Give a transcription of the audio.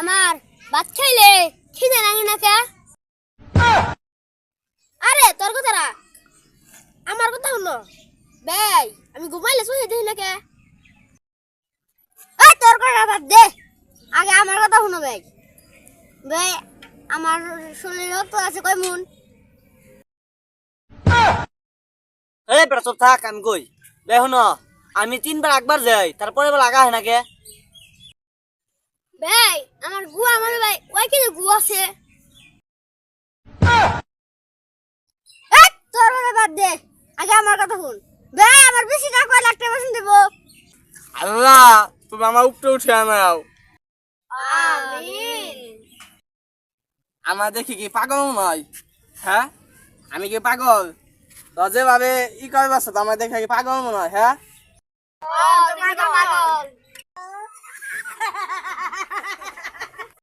আমার বাচ্চা হইলে খিদে লাগে না কে? আরে, তোর কথা রাখ আমার কথা হলো বেই, আমি ঘুমাইলে শুয়ে দেখি না কে? এই, তোর কথা বাদ দে। আগে আমার কথা শুনো বেই। বে আমার শরীরে তো আছে কয় মন। এই বেটা চুপ থাক, আমি কই? দেখুন আমি তিনবার একবার যাই, তারপরে লাগা হয় নাকি বেই আমার গু আমার ভাই ওই কিন্তু গু আছে। তোর বাদ দে। আগে আমার কথা শুন। বেই আমার বেশি না কয় লাখ টাকা দেবো। আল্লাহ তুমি আমার উপরে উঠে আনাও। আমার দেখি কি পাগল নয়? হ্যাঁ? আমি কি পাগল? তো যেভাবে ই করবে তো আমার দেখে কি পাগল মনে হয়? হ্যাঁ